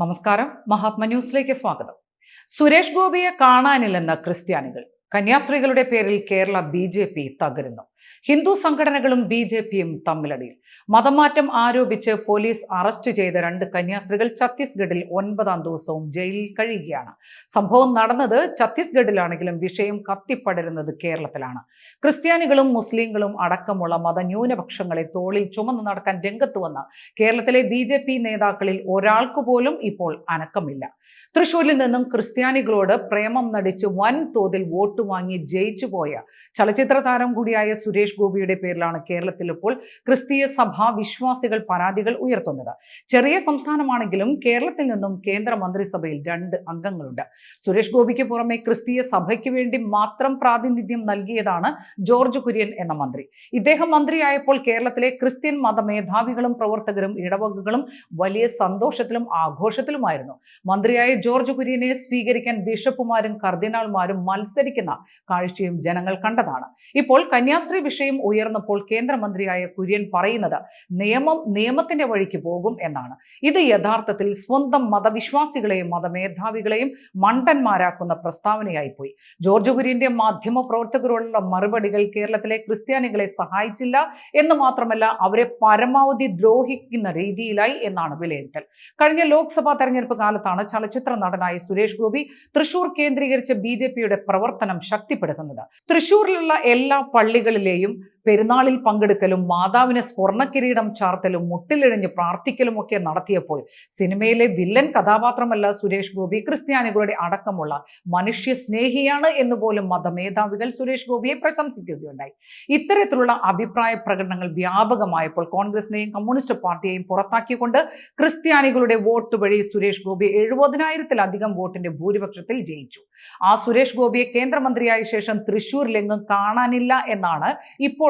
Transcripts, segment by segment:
നമസ്കാരം. മഹാത്മ ന്യൂസിലേക്ക് സ്വാഗതം. സുരേഷ് ഗോപിയെ കാണാനില്ലെന്ന ക്രിസ്ത്യാനികൾ. കന്യാസ്ത്രീകളുടെ പേരിൽ കേരള ബി ജെ പി തകരുന്നു. ഹിന്ദു സംഘടനകളും ബി ജെ പിയും തമ്മിലടിയിൽ. മതമാറ്റം ആരോപിച്ച് പോലീസ് അറസ്റ്റ് ചെയ്ത രണ്ട് കന്യാസ്ത്രീകൾ ഛത്തീസ്ഗഡിൽ ഒൻപതാം ദിവസവും ജയിലിൽ കഴിയുകയാണ്. സംഭവം നടന്നത് ഛത്തീസ്ഗഡിലാണെങ്കിലും വിഷയം കത്തിപ്പടരുന്നത് കേരളത്തിലാണ്. ക്രിസ്ത്യാനികളും മുസ്ലിങ്ങളും അടക്കമുള്ള മതന്യൂനപക്ഷങ്ങളെ തോളിൽ ചുമന്നു നടക്കാൻ രംഗത്ത് വന്ന കേരളത്തിലെ ബി ജെ പി നേതാക്കളിൽ ഒരാൾക്ക് പോലും ഇപ്പോൾ അനക്കമില്ല. തൃശൂരിൽ നിന്നും ക്രിസ്ത്യാനികളോട് പ്രേമം നടിച്ച് വൻ തോതിൽ വോട്ട് വാങ്ങി ജയിച്ചു പോയ ചലച്ചിത്ര താരം കൂടിയായ സുരേഷ് ഗോപിയുടെ പേരിലാണ് കേരളത്തിൽ ഇപ്പോൾ ക്രിസ്തീയ സഭ വിശ്വാസികൾ പരാതികൾ ഉയർത്തുന്നത്. ചെറിയ സംസ്ഥാനമാണെങ്കിലും കേരളത്തിൽ നിന്നും കേന്ദ്ര മന്ത്രിസഭയിൽ രണ്ട് അംഗങ്ങളുണ്ട്. സുരേഷ് ഗോപിക്ക് പുറമെ ക്രിസ്തീയ സഭയ്ക്ക് വേണ്ടി മാത്രം പ്രാതിനിധ്യം നൽകിയതാണ് ജോർജ് കുര്യൻ എന്ന മന്ത്രി. ഇദ്ദേഹം മന്ത്രിയായപ്പോൾ കേരളത്തിലെ ക്രിസ്ത്യൻ മതമേധാവികളും പ്രവർത്തകരും ഇടവകകളും വലിയ സന്തോഷത്തിലും ആഘോഷത്തിലുമായിരുന്നു. മന്ത്രിയായ ജോർജ് കുര്യനെ സ്വീകരിക്കാൻ ബിഷപ്പുമാരും കർദിനാൾമാരും മത്സരിക്കുന്ന കാഴ്ചയും ജനങ്ങൾ കണ്ടതാണ്. ഇപ്പോൾ കന്യാസ്ത്രീ വിഷയം ഉയർന്നപ്പോൾ കേന്ദ്രമന്ത്രിയായ കുര്യൻ പറയുന്നത് നിയമം നിയമത്തിന്റെ വഴിക്ക് പോകും എന്നാണ്. ഇത് യഥാർത്ഥത്തിൽ സ്വന്തം മതവിശ്വാസികളെയും മതമേധാവികളെയും മണ്ടന്മാരാക്കുന്ന പ്രസ്താവനയായി പോയി ജോർജ് കുര്യന്റെ മാധ്യമ പ്രവർത്തകരോടുള്ള മറുപടികൾ കേരളത്തിലെ ക്രിസ്ത്യാനികളെ സഹായിച്ചില്ല എന്ന് മാത്രമല്ല അവരെ പരമാവധി ദ്രോഹിക്കുന്ന രീതിയിലായി എന്നാണ് വിലയിരുത്തൽ. കഴിഞ്ഞ ലോക്സഭാ തെരഞ്ഞെടുപ്പ് കാലത്താണ് ചലച്ചിത്ര നടനായ സുരേഷ് ഗോപി തൃശൂർ കേന്ദ്രീകരിച്ച ബി പ്രവർത്തനം ശക്തിപ്പെടുത്തുന്നത്. തൃശൂരിലുള്ള എല്ലാ പള്ളികളിലെയും പെരുന്നാളിൽ പങ്കെടുക്കലും മാതാവിന് സ്വർണക്കിരീടം ചാർത്തലും മുട്ടിലിഴഞ്ഞ് പ്രാർത്ഥിക്കലും ഒക്കെ നടത്തിയപ്പോൾ സിനിമയിലെ വില്ലൻ കഥാപാത്രമല്ല സുരേഷ് ഗോപി ക്രിസ്ത്യാനികളുടെ അടക്കമുള്ള മനുഷ്യ സ്നേഹിയാണ് എന്ന് പോലും മതമേധാവികൾ സുരേഷ് ഗോപിയെ പ്രശംസിക്കുകയുണ്ടായി. ഇത്തരത്തിലുള്ള അഭിപ്രായ പ്രകടനങ്ങൾ വ്യാപകമായപ്പോൾ കോൺഗ്രസിനെയും കമ്മ്യൂണിസ്റ്റ് പാർട്ടിയെയും പുറത്താക്കിക്കൊണ്ട് ക്രിസ്ത്യാനികളുടെ വോട്ട് വഴി സുരേഷ് ഗോപി എഴുപതിനായിരത്തിലധികം വോട്ടിന്റെ ഭൂരിപക്ഷത്തിൽ ജയിച്ചു. ആ സുരേഷ് ഗോപിയെ കേന്ദ്രമന്ത്രിയായ ശേഷം തൃശൂരിലെങ്ങും കാണാനില്ല എന്നാണ്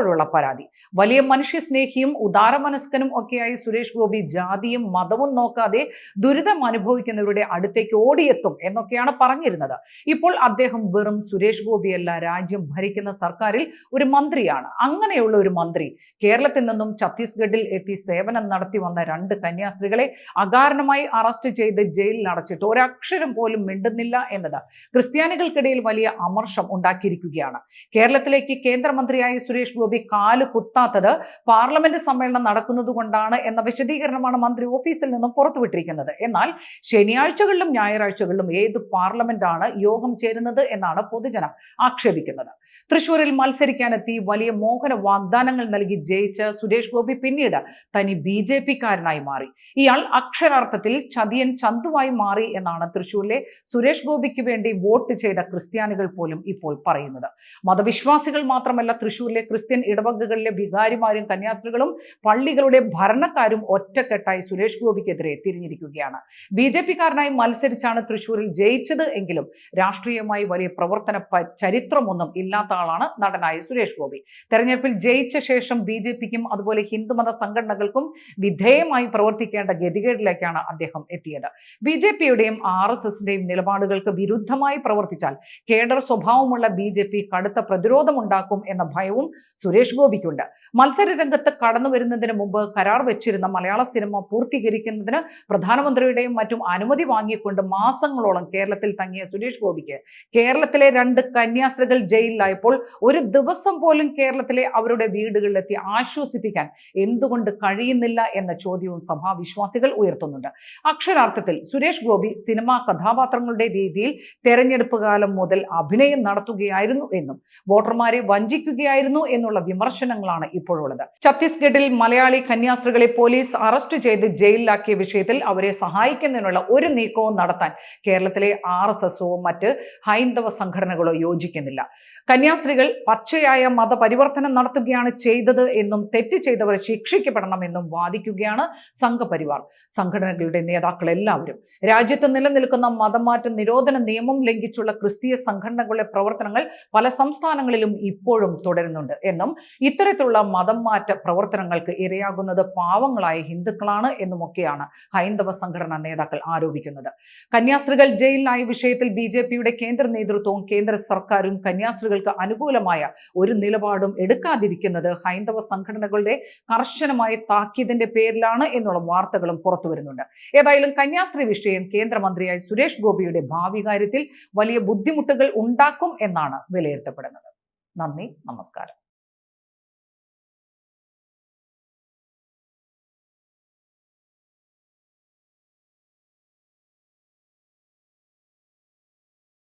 ഇപ്പോഴുള്ള പരാതി. വലിയ മനുഷ്യസ്നേഹിയും ഉദാരമനസ്കനും ഒക്കെയായി സുരേഷ് ഗോപി ജാതിയും മതവും നോക്കാതെ ദുരിതം അനുഭവിക്കുന്നവരുടെ അടുത്തേക്ക് ഓടിയെത്തും എന്നൊക്കെയാണ് പറഞ്ഞിരുന്നത്. ഇപ്പോൾ അദ്ദേഹം വെറും സുരേഷ് ഗോപിയല്ല രാജ്യം ഭരിക്കുന്ന സർക്കാരിൽ ഒരു മന്ത്രിയാണ്. അങ്ങനെയുള്ള ഒരു മന്ത്രി കേരളത്തിൽ നിന്നും ഛത്തീസ്ഗഡിൽ എത്തി സേവനം നടത്തി വന്ന രണ്ട് കന്യാസ്ത്രീകളെ അകാരണമായി അറസ്റ്റ് ചെയ്ത് ജയിലിൽ അടച്ചിട്ട് ഒരക്ഷരം പോലും മിണ്ടുന്നില്ല എന്നത് ക്രിസ്ത്യാനികൾക്കിടയിൽ വലിയ അമർഷം ഉണ്ടാക്കിയിരിക്കുകയാണ്. കേരളത്തിലേക്ക് കേന്ദ്രമന്ത്രിയായ സുരേഷ് ഗോപി കാൽ കുത്താത്തത് പാർലമെന്റ് സമ്മേളനം നടക്കുന്നത് കൊണ്ടാണ് എന്ന വിശദീകരണമാണ് മന്ത്രി ഓഫീസിൽ നിന്നും പുറത്തുവിട്ടിരിക്കുന്നത്. എന്നാൽ ശനിയാഴ്ചകളിലും ഞായറാഴ്ചകളിലും ഏത് പാർലമെന്റാണ് യോഗം ചേരുന്നത് എന്നാണ് പൊതുജനം ആക്ഷേപിക്കുന്നത്. തൃശൂരിൽ മത്സരിക്കാനെത്തി വലിയ മോഹന വാഗ്ദാനങ്ങൾ നൽകി ജയിച്ച സുരേഷ് ഗോപി പിന്നീട് തനി ബി ജെ പിക്കാരനായി മാറി. ഇയാൾ അക്ഷരാർത്ഥത്തിൽ ചതിയൻ ചന്തുവായി മാറി എന്നാണ് തൃശൂരിലെ സുരേഷ് ഗോപിക്ക് വേണ്ടി വോട്ട് ചെയ്ത ക്രിസ്ത്യാനികൾ പോലും ഇപ്പോൾ പറയുന്നത്. മതവിശ്വാസികൾ മാത്രമല്ല തൃശൂരിലെ ക്രിസ്ത്യൻ ഇടവകകളിലെ വികാരിമാരും കന്യാസ്ത്രീകളും പള്ളികളുടെ ഭരണക്കാരും ഒറ്റക്കെട്ടായി സുരേഷ് ഗോപിക്കെതിരെ തിരിഞ്ഞിരിക്കുകയാണ്. ബി ജെ പിക്കാരനായി മത്സരിച്ചാണ് തൃശൂരിൽ ജയിച്ചത് എങ്കിലും രാഷ്ട്രീയമായി വലിയ പ്രവർത്തന ചരിത്രമൊന്നും ഇല്ലാത്ത ആളാണ് നടനായ സുരേഷ് ഗോപി. തെരഞ്ഞെടുപ്പിൽ ജയിച്ച ശേഷം ബി ജെ പിക്കും അതുപോലെ ഹിന്ദുമത സംഘടനകൾക്കും വിധേയമായി പ്രവർത്തിക്കേണ്ട ഗതികേടിലേക്കാണ് അദ്ദേഹം എത്തിയത്. ബി ജെ പിയുടെയും ആർ എസ് എസിന്റെയും നിലപാടുകൾക്ക് വിരുദ്ധമായി പ്രവർത്തിച്ചാൽ കേഡർ സ്വഭാവമുള്ള ബി ജെ പി കടുത്ത പ്രതിരോധമുണ്ടാക്കും എന്ന ഭയവും സുരേഷ് ഗോപിക്കുണ്ട്. മത്സര രംഗത്ത് കടന്നു വരുന്നതിന് മുമ്പ് കരാർ വെച്ചിരുന്ന മലയാള സിനിമ പൂർത്തീകരിക്കുന്നതിന് പ്രധാനമന്ത്രിയുടെയും മറ്റും അനുമതി വാങ്ങിക്കൊണ്ട് മാസങ്ങളോളം കേരളത്തിൽ തങ്ങിയ സുരേഷ് ഗോപിക്ക് കേരളത്തിലെ രണ്ട് കന്യാസ്ത്രീകൾ ജയിലിലായപ്പോൾ ഒരു ദിവസം പോലും കേരളത്തിലെ അവരുടെ വീടുകളിലെത്തി ആശ്വസിപ്പിക്കാൻ എന്തുകൊണ്ട് കഴിയുന്നില്ല എന്ന ചോദ്യവും സഭാവിശ്വാസികൾ ഉയർത്തുന്നുണ്ട്. അക്ഷരാർത്ഥത്തിൽ സുരേഷ് ഗോപി സിനിമാ കഥാപാത്രങ്ങളുടെ രീതിയിൽ തെരഞ്ഞെടുപ്പ് കാലം മുതൽ അഭിനയം നടത്തുകയായിരുന്നു എന്നും വോട്ടർമാരെ വഞ്ചിക്കുകയായിരുന്നു എന്നുള്ള വിമർശനങ്ങളാണ് ഇപ്പോഴുള്ളത്. ഛത്തീസ്ഗഡിൽ മലയാളി കന്യാസ്ത്രീകളെ പോലീസ് അറസ്റ്റ് ചെയ്ത് ജയിലിലാക്കിയ വിഷയത്തിൽ അവരെ സഹായിക്കുന്നതിനുള്ള ഒരു നീക്കവും നടത്താൻ കേരളത്തിലെ ആർ എസ് എസോ മറ്റ് ഹൈന്ദവ സംഘടനകളോ യോജിക്കുന്നില്ല. കന്യാസ്ത്രീകൾ പച്ചയായ മതപരിവർത്തനം നടത്തുകയാണ് ചെയ്തത് എന്നും തെറ്റ് ചെയ്തവർ ശിക്ഷിക്കപ്പെടണമെന്നും വാദിക്കുകയാണ് സംഘപരിവാർ. സംഘടനകളുടെ നേതാക്കൾ എല്ലാവരും രാജ്യത്ത് നിലനിൽക്കുന്ന മതമാറ്റ നിരോധന നിയമം ലംഘിച്ചുള്ള ക്രിസ്തീയ സംഘടനകളുടെ പ്രവർത്തനങ്ങൾ പല സംസ്ഥാനങ്ങളിലും ഇപ്പോഴും തുടരുന്നുണ്ട് എന്നും എന്നും ഇത്തരത്തിലുള്ള മതം മാറ്റ പ്രവർത്തനങ്ങൾക്ക് ഇരയാകുന്നത് പാവങ്ങളായ ഹിന്ദുക്കളാണ് എന്നുമൊക്കെയാണ് ഹൈന്ദവ സംഘടനാ നേതാക്കൾ ആരോപിക്കുന്നത്. കന്യാസ്ത്രീകൾ ജയിലിലായ വിഷയത്തിൽ ബി ജെ പിയുടെ കേന്ദ്ര നേതൃത്വവും കേന്ദ്ര സർക്കാരും കന്യാസ്ത്രീകൾക്ക് അനുകൂലമായ ഒരു നിലപാടും എടുക്കാതിരിക്കുന്നത് ഹൈന്ദവ സംഘടനകളുടെ കർശനമായ താക്കീതിന്റെ പേരിലാണ് എന്നുള്ള വാർത്തകളും പുറത്തു വരുന്നുണ്ട്. ഏതായാലും കന്യാസ്ത്രീ വിഷയം കേന്ദ്രമന്ത്രിയായ സുരേഷ് ഗോപിയുടെ ഭാവി കാര്യത്തിൽ വലിയ ബുദ്ധിമുട്ടുകൾ ഉണ്ടാക്കും എന്നാണ് വിലയിരുത്തപ്പെടുന്നത്. നന്ദി നമസ്കാരം.